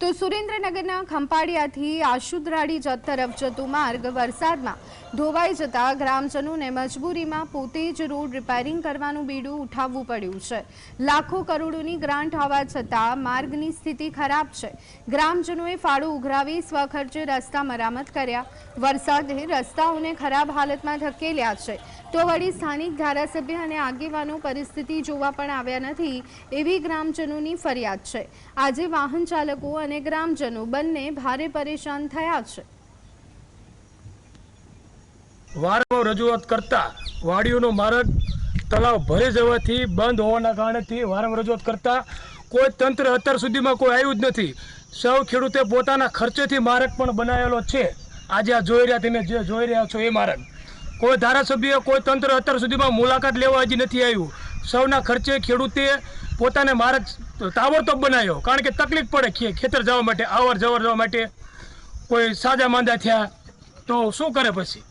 તો સુરેન્દ્રનગરના ખંપાળિયાથી આશુદ્રાડી તરફ જતો માર્ગ વરસાદમાં ધોવાઈ જતા ગ્રામજનોને મજબૂરીમાં પોતે જ રોડ રિપેરિંગ કરવાનું બીડું ઉઠાવવું પડ્યું છે. લાખો કરોડોની ગ્રાન્ટ હોવા છતાં માર્ગની સ્થિતિ ખરાબ છે. ગ્રામજનોએ ફાળો ઉઘરાવી સ્વખર્ચે રસ્તા મરામત કર્યા. વરસાદે રસ્તાઓને ખરાબ હાલતમાં ધકેલ્યા છે. તો વળી સ્થાનિક ધારાસભ્ય અને આગેવાનો પરિસ્થિતિ જોવા પણ આવ્યા નથી એવી ગ્રામજનોની ફરિયાદ છે. આજે વાહન ચાલકો અને ગ્રામજનો બંને ભારે પરેશાન થયા છે. વારંવાર રજૂઆત કરતા વાડીઓનો માર્ગ તળાવ ભરી જવાથી બંધ હોવાના કારણેથી વારંવાર રજૂઆત કરતા કોઈ તંત્ર અત્યાર સુધીમાં કોઈ આવ્યું જ નથી. સૌ ખેડૂતે પોતાના ખર્ચેથી માર્ગ પણ બનાવેલો છે. આજે આ જોઈ રહ્યા, તમે જે જોઈ રહ્યા છો એ માર્ગ. કોઈ ધારાસભ્ય, કોઈ તંત્ર અત્યાર સુધીમાં મુલાકાત લેવા હજી નથી આવ્યું. સૌના ખર્ચે ખેડૂતે પોતાને માર્ગ તાબડતોબ બનાવ્યો. કારણ કે તકલીફ પડે ખેતર જવા માટે, આવર જવર જવા માટે કોઈ સાજા માંદા થયા તો શું કરે પછી?